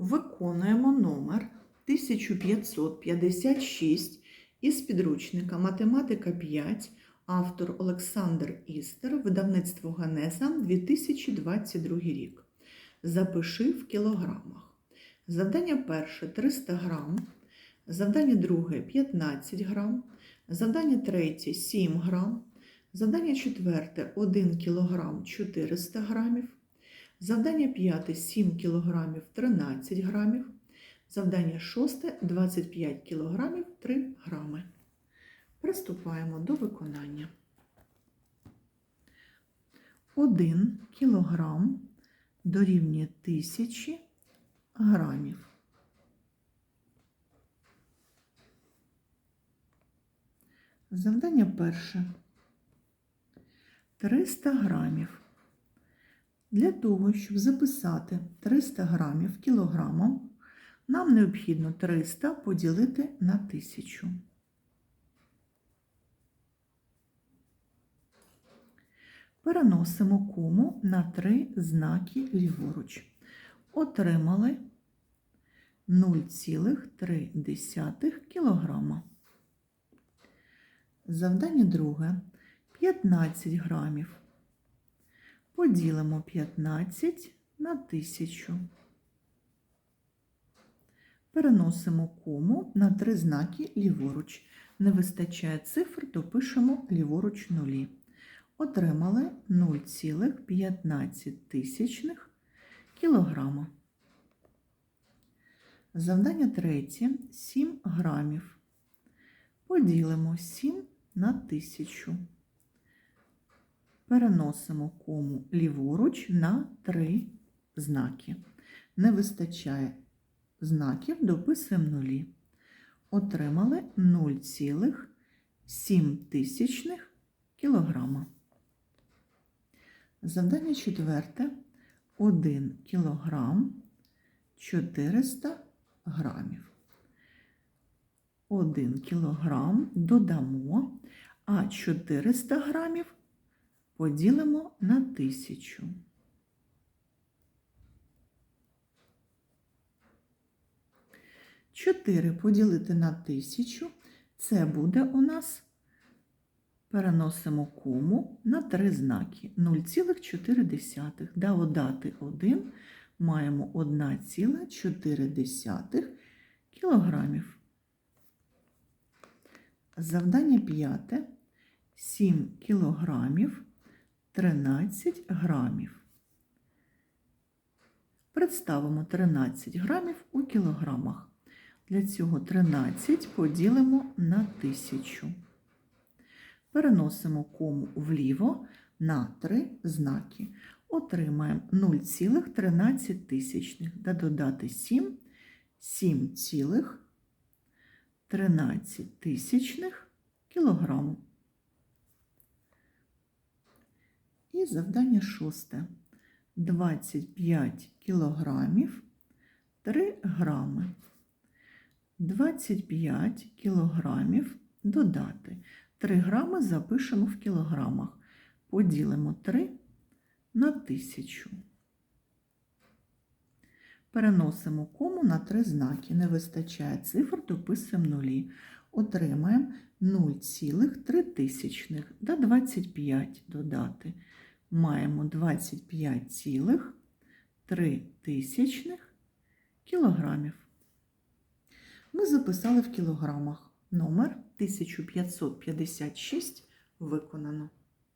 Виконуємо номер 1556 із підручника Математика 5, автор Олександр Істер, видавництво Генеза 2022 рік. Запиши в кілограмах. Завдання перше 300 грам, завдання друге 15 грам, завдання третє 7 грам, завдання четверте 1 кілограм 400 грамів. Завдання п'яте 7 кг 13 грамів. Завдання шосте 25 кг 3 грами. Приступаємо до виконання. 1 кг дорівнює 1000 грамів. Завдання перше. 300 грамів. Для того, щоб записати 300 грамів кілограмом, нам необхідно 300 поділити на 1000. Переносимо кому на три знаки ліворуч. Отримали 0,3 кілограма. Завдання друге 15 грамів. Поділимо 15 на 1000. Переносимо кому на три знаки ліворуч. Не вистачає цифр, то пишемо ліворуч нулі. Отримали 0,15 кілограма. Завдання третє 7 грамів. Поділимо 7 на 1000 переносимо кому ліворуч на три знаки. Не вистачає знаків, дописуємо нулі. Отримали 0,7 кілограма. Завдання четверте 1 кілограм 400 грамів. 1 кілограм додамо, а 400 грамів поділимо на тисячу. Чотири поділити на тисячу це буде у нас, переносимо кому на три знаки 0,4. Да Додати 1 маємо 1,4 кілограмів. Завдання п'яте 7 кілограмів 13 грамів. Представимо 13 грамів у кілограмах. Для цього 13 поділимо на 1000. Переносимо кому вліво на 3 знаки. Отримаємо 0,13 та додати 7 7,13 тисячних І завдання шосте. 25 кілограмів 3 грами. 25 кілограмів додати. 3 грами запишемо в кілограмах. Поділимо 3 на 1000. Переносимо кому на 3 знаки. Не вистачає цифр, дописуємо нулі. Отримаємо 0,3 до 25 додати маємо 25,3 кілограмів. Ми записали в кілограмах номер 1556 виконано.